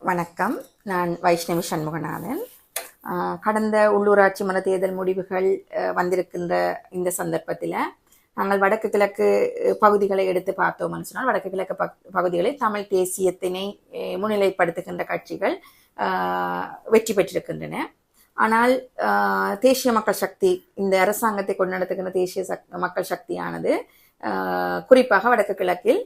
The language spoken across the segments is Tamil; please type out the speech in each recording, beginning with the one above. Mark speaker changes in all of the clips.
Speaker 1: வணக்கம். நான் வைஷ்ணவி சண்முகநாதன். கடந்த உள்ளூராட்சி மன தேர்தல் முடிவுகள் வந்திருக்கின்ற இந்த சந்தர்ப்பத்தில் நாங்கள் வடக்கு கிழக்கு பகுதிகளை எடுத்து பார்த்தோம்னு சொன்னால் வடக்கு கிழக்கு பக்- பகுதிகளில் தமிழ் தேசியத்தினை முன்னிலைப்படுத்துகின்ற கட்சிகள் வெற்றி பெற்றிருக்கின்றன. ஆனால் தேசிய மக்கள் சக்தி இந்த அரசாங்கத்தை கொண்டு நடத்துகின்ற தேசிய சக் மக்கள் சக்தியானது குறிப்பாக வடக்கு கிழக்கில்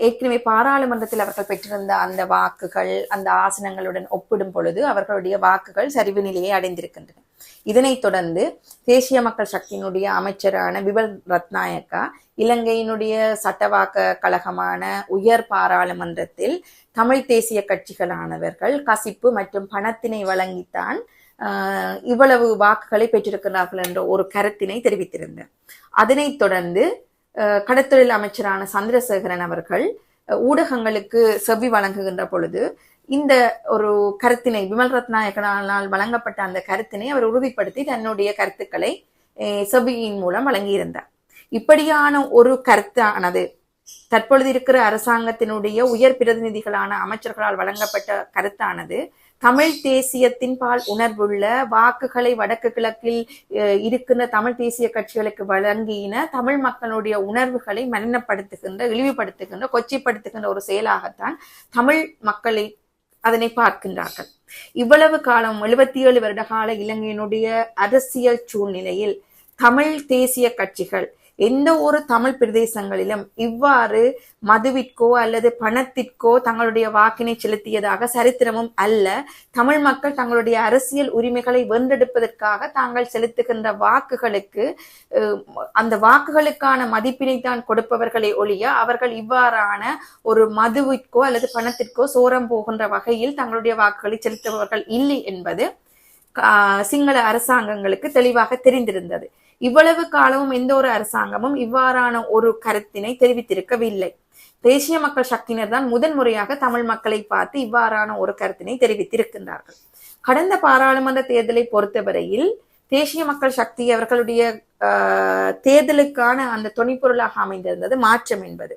Speaker 1: ஏற்கனவே பாராளுமன்றத்தில் அவர்கள் பெற்றிருந்த அந்த வாக்குகள் அந்த ஆசனங்களுடன் ஒப்பிடும் பொழுது அவர்களுடைய வாக்குகள் சரிவு நிலையை அடைந்திருக்கின்றன. இதனைத் தொடர்ந்து தேசிய மக்கள் சக்தியினுடைய அமைச்சரான விபல் ரத்நாயக்கா இலங்கையினுடைய சட்டவாக்க கழகமான உயர் பாராளுமன்றத்தில் தமிழ் தேசிய கட்சிகளானவர்கள் கசிப்பு மற்றும் பணத்தினை வழங்கித்தான் ஆஹ், இவ்வளவு வாக்குகளை பெற்றிருக்கிறார்கள் என்ற ஒரு கருத்தினை தெரிவித்திருந்தார் அதனைத் தொடர்ந்து கடத்தொழில் அமைச்சரான சந்திரசேகரன் அவர்கள் ஊடகங்களுக்கு செவி வழங்குகின்ற பொழுது இந்த ஒரு கருத்தினை விமல் ரத்நாயகனால் வழங்கப்பட்ட அந்த கருத்தினை அவர் உறுதிப்படுத்தி தன்னுடைய கருத்துக்களை அஹ், மூலம் வழங்கியிருந்தார். இப்படியான ஒரு கருத்தானது தற்பொழுது இருக்கிற அரசாங்கத்தினுடைய உயர் பிரதிநிதிகளான அமைச்சர்களால் வழங்கப்பட்ட கருத்தானது தமிழ் தேசியத்தின் பால் உணர்வுள்ள வாக்குகளை வடக்கு கிழக்கில் அஹ், இருக்கின்ற தமிழ் தேசிய கட்சிகளுக்கு வழங்கின தமிழ் மக்களுடைய உணர்வுகளை மலினப்படுத்துகின்ற இழிவுபடுத்துகின்ற கொச்சிப்படுத்துகின்ற ஒரு செயலாகத்தான் தமிழ் மக்களை அதனை பார்க்கின்றார்கள். இவ்வளவு காலம் எழுபத்தி ஏழு வருட கால இலங்கையினுடைய அரசியல் சூழ்நிலையில் தமிழ் தேசிய கட்சிகள் எந்த ஒரு தமிழ் பிரதேசங்களிலும் இவ்வாறு மதுவிற்கோ அல்லது பணத்திற்கோ தங்களுடைய வாக்கினை செலுத்தியதாக சரித்திரமும் அல்ல. தமிழ் மக்கள் தங்களுடைய அரசியல் உரிமைகளை வென்றெடுப்பதற்காக தாங்கள் செலுத்துகின்ற வாக்குகளுக்கு அந்த வாக்குகளுக்கான மதிப்பினை தான் கொடுப்பவர்களை ஒழிய அவர்கள் இவ்வாறான ஒரு மதுவிற்கோ அல்லது பணத்திற்கோ சோரம் போகின்ற வகையில் தங்களுடைய வாக்குகளை செலுத்துபவர்கள் இல்லை என்பது சிங்கள அரசாங்கங்களுக்கு தெளிவாக தெரிந்திருந்தது. இவ்வளவு காலமும் எந்த ஒரு அரசாங்கமும் இவ்வாறான ஒரு கருத்தினை தெரிவித்திருக்கவில்லை. தேசிய மக்கள் சக்தியினர் தான் முதன் முறையாக தமிழ் மக்களை பார்த்து இவ்வாறான ஒரு கருத்தினை தெரிவித்திருக்கின்றார்கள். கடந்த பாராளுமன்ற தேர்தலை பொறுத்தவரையில் தேசிய மக்கள் சக்தி அவர்களுடைய ஆஹ், தேர்தலுக்கான அந்த துணைப்பொருளாக அமைந்திருந்தது மாற்றம் என்பது.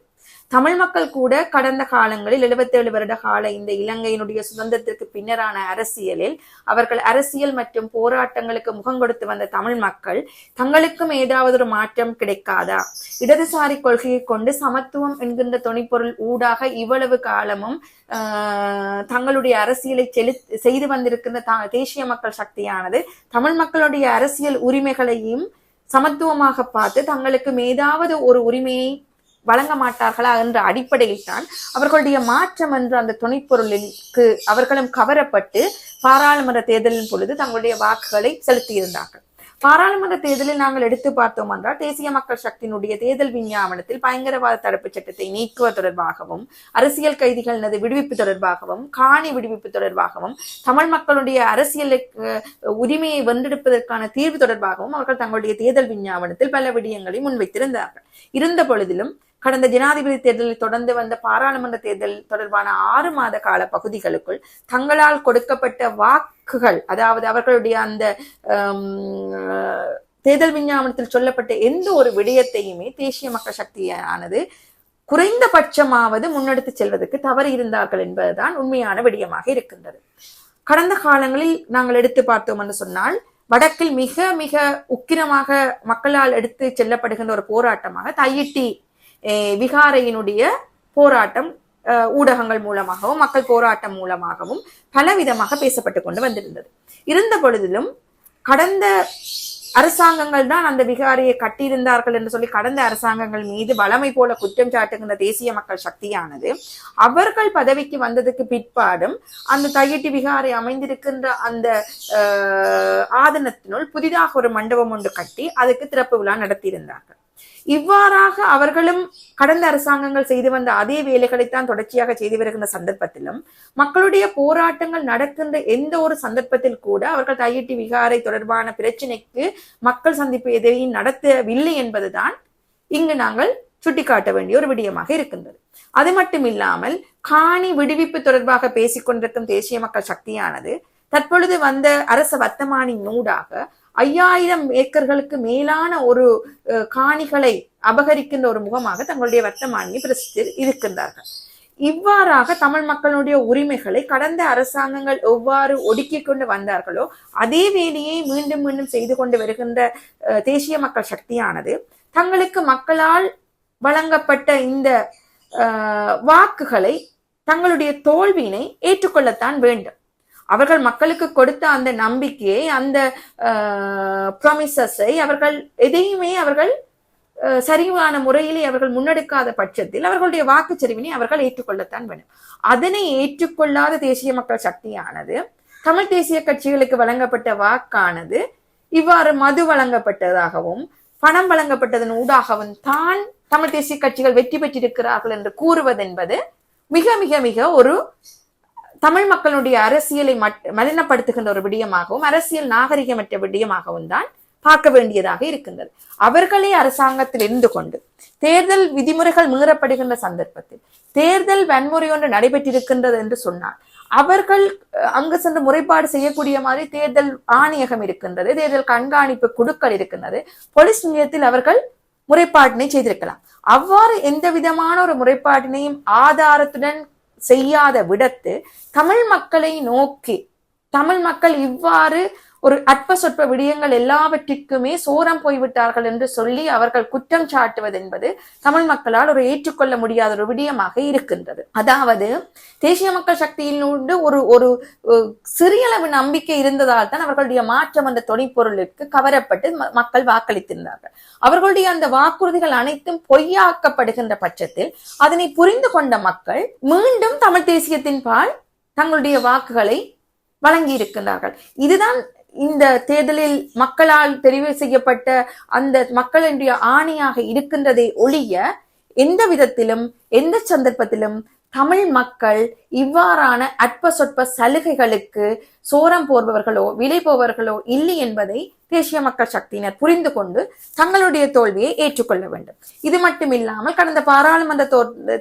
Speaker 1: தமிழ் மக்கள் கூட கடந்த காலங்களில் 77 வருட கால இந்த இலங்கையினுடைய சுதந்திரத்திற்கு பின்னரான அரசியலில் அவர்கள் அரசியல் மற்றும் போராட்டங்களுக்கு முகம் கொடுத்து வந்த தமிழ் மக்கள் தங்களுக்கும் ஏதாவது ஒரு மாற்றம் கிடைக்காதா? இடதுசாரி கொள்கையை கொண்டு சமத்துவம் என்கின்ற துணைப்பொருள் ஊடாக இவ்வளவு காலமும் ஆஹ், தங்களுடைய அரசியலை செலு செய்து வந்திருக்கின்ற த- தேசிய மக்கள் சக்தியானது தமிழ் மக்களுடைய அரசியல் உரிமைகளையும் சமத்துவமாக பார்த்து தங்களுக்கு ஏதாவது ஒரு உரிமையை வழங்க மாட்டார்களா என்ற அடிப்படையில் தான் அவர்களுடைய மாற்றம் என்ற அந்த துணைப்பொருளுக்கு அவர்களும் கவரப்பட்டு பாராளுமன்ற தேர்தலின் பொழுது தங்களுடைய வாக்குகளை செலுத்தியிருந்தார்கள். பாராளுமன்ற தேர்தலில் நாங்கள் எடுத்து பார்த்தோம் என்றால் தேசிய மக்கள் சக்தியினுடைய தேர்தல் விஞ்ஞாபனத்தில் பயங்கரவாத தடுப்பு சட்டத்தை நீக்குவது தொடர்பாகவும் அரசியல் கைதிகளது விடுவிப்பு தொடர்பாகவும் காணி விடுவிப்பு தொடர்பாகவும் தமிழ் மக்களுடைய அரசியல் உரிமையை வென்றெடுப்பதற்கான தீர்வு தொடர்பாகவும் அவர்கள் தங்களுடைய தேர்தல் விஞ்ஞாபனத்தில் பல விடயங்களை முன்வைத்திருந்தார்கள். இருந்த பொழுதிலும் கடந்த ஜனாதிபதி தேர்தலில் தொடர்ந்து வந்த பாராளுமன்ற தேர்தல் தொடர்பான ஆறு மாத கால பகுதிகளுக்குள் தங்களால் கொடுக்கப்பட்ட வாக்குகள் அதாவது அவர்களுடைய அந்த தேர்தல் விஞ்ஞாபனத்தில் சொல்லப்பட்ட எந்த ஒரு விடயத்தையுமே தேசிய மக்கள் சக்தியானது குறைந்தபட்சமாவது முன்னெடுத்து செல்வதற்கு தவறு இருந்தார்கள் என்பதுதான் உண்மையான விடயமாக இருக்கின்றது. கடந்த காலங்களில் நாங்கள் எடுத்து பார்த்தோம் என்று சொன்னால் வடக்கில் மிக மிக உக்கிரமாக மக்களால் எடுத்து செல்லப்படுகின்ற ஒரு போராட்டமாக தையிட்டி விகாரையினுடைய போராட்டம் ஊடகங்கள் மூலமாகவும் மக்கள் போராட்டம் மூலமாகவும் பலவிதமாக பேசப்பட்டு கொண்டு வந்திருந்தது. இருந்த பொழுதிலும் கடந்த அரசாங்கங்கள் தான் அந்த விகாரியை கட்டியிருந்தார்கள் என்று சொல்லி கடந்த அரசாங்கங்கள் மீது வளமை போல குற்றம் சாட்டுகின்ற தேசிய மக்கள் சக்தியானது அவர்கள் பதவிக்கு வந்ததுக்கு பிற்பாடும் அந்த தையட்டி விகாரை அமைந்திருக்கின்ற அந்த ஆதனத்தினுள் புதிதாக ஒரு மண்டபம் ஒன்று கட்டி அதுக்கு திறப்பு விழா நடத்தியிருந்தார்கள். இவ்வாறாக அவர்களும் கடந்த அரசாங்கங்கள் செய்து வந்த அதே வேலைகளைத்தான் தொடர்ச்சியாக செய்து வருகின்ற சந்தர்ப்பத்திலும் மக்களுடைய போராட்டங்கள் நடக்கின்ற எந்த ஒரு சந்தர்ப்பத்தில் கூட அவர்கள் தையிட்டி விகாரை தொடர்பான பிரச்சனைக்கு மக்கள் சந்திப்பு எதையும் நடத்தவில்லை என்பதுதான் இங்கு நாங்கள் சுட்டிக்காட்ட வேண்டிய ஒரு விடயமாக இருக்கின்றது. அது மட்டும் இல்லாமல் காணி விடுவிப்பு தொடர்பாக பேசிக் கொண்டிருக்கும் தேசிய மக்கள் சக்தியானது தற்பொழுது வந்த அரச வர்த்தமானி நூடாக ஐயாயிரம் ஏக்கர்களுக்கு மேலான ஒரு அஹ், காணிகளை அபகரிக்கின்ற ஒரு முகமாக தங்களுடைய வர்த்தமானியை பிரசித்து இருக்கின்றார்கள். இவ்வாறாக தமிழ் மக்களுடைய உரிமைகளை கடந்த அரசாங்கங்கள் எவ்வாறு ஒடுக்கிக் கொண்டு வந்தார்களோ அதே வேலையை மீண்டும் மீண்டும் செய்து கொண்டு வருகின்ற தேசிய மக்கள் சக்தியானது தங்களுக்கு மக்களால் வழங்கப்பட்ட இந்த வாக்குகளை தங்களுடைய தோல்வியினை ஏற்றுக்கொள்ளத்தான் வேண்டும். அவர்கள் மக்களுக்கு கொடுத்த அந்த நம்பிக்கையை அந்த ப்ராமிசஸை அவர்கள் எதையுமே அவர்கள் சரிவான முறையிலே அவர்கள் முன்னெடுக்காத பட்சத்தில் அவர்களுடைய வாக்குச்சரிவினை அவர்கள் ஏற்றுக்கொள்ளத்தான் வேண்டும். அதனை ஏற்றுக்கொள்ளாத தேசிய மக்கள் சக்தியானது தமிழ் தேசிய கட்சிகளுக்கு வழங்கப்பட்ட வாக்கானது இவ்வாறு மது வழங்கப்பட்டதாகவும் பணம் வழங்கப்பட்டதன் ஊடாகவும் தான் தமிழ் தேசிய கட்சிகள் வெற்றி பெற்றிருக்கிறார்கள் என்று கூறுவதென்பது மிக மிக மிக ஒரு தமிழ் மக்களுடைய அரசியலை மட்- மலினப்படுத்துகின்ற ஒரு விடயமாகவும் அரசியல் நாகரிகமற்ற விடயமாகவும் தான் பார்க்க வேண்டியதாக இருக்கின்றது. அவர்களே அரசாங்கத்தில் இருந்து கொண்டு தேர்தல் விதிமுறைகள் மீறப்படுகின்ற சந்தர்ப்பத்தில் தேர்தல் வன்முறை ஒன்று நடைபெற்றிருக்கின்றது என்று சொன்னார் அவர்கள் அங்கு சென்று முறைப்பாடு செய்யக்கூடிய மாதிரி தேர்தல் ஆணையகம் இருக்கின்றது தேர்தல் கண்காணிப்பு குழுக்கள் இருக்கின்றது போலீஸ் நிலையத்தில் அவர்கள் முறைப்பாட்டினை செய்திருக்கலாம். அவ்வாறு எந்த விதமான ஒரு முறைப்பாட்டினையும் ஆதாரத்துடன் செய்யாத விடத்து தமிழ் மக்களை நோக்கி தமிழ் மக்கள் இவ்வாறு ஒரு அற்ப சொற்ப விடயங்கள் எல்லாவற்றிற்குமே சோரம் போய்விட்டார்கள் என்று சொல்லி அவர்கள் குற்றம் சாட்டுவது என்பது தமிழ் மக்களால் ஒரு ஏற்றுக்கொள்ள முடியாத ஒரு விடயமாக இருக்கின்றது. அதாவது தேசிய மக்கள் சக்தியினோடு ஒரு ஒரு சிறியளவு நம்பிக்கை இருந்ததால் தான் அவர்களுடைய மாற்றம் அந்த தொனிப்பொருளுக்கு கவரப்பட்டு மக்கள் வாக்களித்திருந்தார்கள். அவர்களுடைய அந்த வாக்குறுதிகள் அனைத்தும் பொய்யாக்கப்படுகின்ற பட்சத்தில் அதனை புரிந்து கொண்ட மக்கள் மீண்டும் தமிழ் தேசியத்தின் பால் தங்களுடைய வாக்குகளை வழங்கி இருக்கின்றார்கள் இதுதான் இந்த தேர்தலில் மக்களால் தெரிவு செய்யப்பட்ட அந்த மக்களுடைய ஆணையாக இருக்கின்றதை ஒழிய எந்த விதத்திலும் எந்த சந்தர்ப்பத்திலும் தமிழ் மக்கள் இவ்வாறான அற்ப சொற்ப சலுகைகளுக்கு சோரம் போர்பவர்களோ விலை போவர்களோ இல்லை என்பதை தேசிய மக்கள் சக்தியினர் புரிந்து கொண்டு தங்களுடைய தோல்வியை ஏற்றுக்கொள்ள வேண்டும். இது மட்டுமில்லாமல் கடந்த பாராளுமன்ற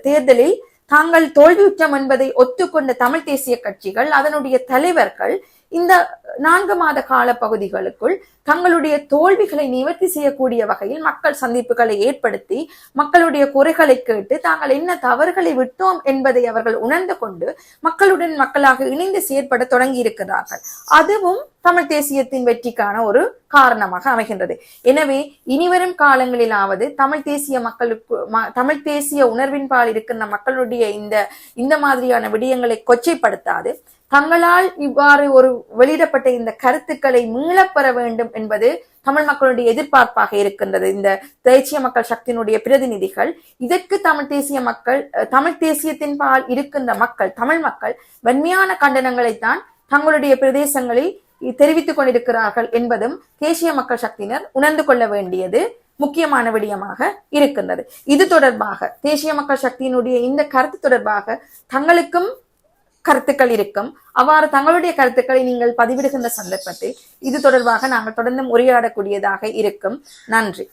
Speaker 1: தேர்தலில் தாங்கள் தோல்வியுற்றம் என்பதை ஒத்துக்கொண்ட தமிழ் தேசிய கட்சிகள் அதனுடைய தலைவர்கள் இந்த நான்கு மாத கால பகுதிகளுக்குள் தங்களுடைய தோல்விகளை நிவர்த்தி செய்யக்கூடிய வகையில் மக்கள் சந்திப்புகளை ஏற்படுத்தி மக்களுடைய குறைகளை கேட்டு தாங்கள் என்ன தவறுகளை விட்டோம் என்பதை அவர்கள் உணர்ந்து கொண்டு மக்களுடன் மக்களாக இணைந்து செயற்பட தொடங்கி இருக்கிறார்கள் அதுவும் தமிழ் தேசியத்தின் வெற்றிக்கான ஒரு காரணமாக அமைகின்றது. எனவே இனிவரும் காலங்களிலாவது தமிழ் தேசிய மக்களுக்கு தமிழ் தேசிய உணர்வின்பால் இருக்கின்ற மக்களுடைய இந்த இந்த மாதிரியான விடயங்களை கொச்சைப்படுத்தாது. தங்களால் இவ்வாறு ஒரு வெளியிடப்பட்ட இந்த கருத்துக்களை மீளப்பெற வேண்டும் என்பது தமிழ் மக்களுடைய எதிர்பார்ப்பாக இருக்கின்றது. இந்த தேசிய மக்கள் சக்தியினுடைய பிரதிநிதிகள் இதற்கு தமிழ் தேசிய மக்கள் அஹ், தமிழ் தேசியத்தின் பால் இருக்கின்ற மக்கள் தமிழ் மக்கள் வன்மையான கண்டனங்களைத்தான் தங்களுடைய பிரதேசங்களில் தெரிவித்துக் கொண்டிருக்கிறார்கள் என்பதும் தேசிய மக்கள் சக்தியினர் உணர்ந்து கொள்ள வேண்டியது முக்கியமான விடயமாக இருக்கின்றது. இது தொடர்பாக தேசிய மக்கள் சக்தியினுடைய இந்த கருத்து தொடர்பாக தங்களுக்கும் கருத்துக்கள் இருக்கும். அவ்வாறு தங்களுடைய கருத்துக்களை நீங்கள் பதிவிடுகின்ற சந்தர்ப்பத்தில் இது தொடர்பாக நாங்கள் தொடர்ந்து உரையாடக்கூடியதாக இருக்கும். நன்றி.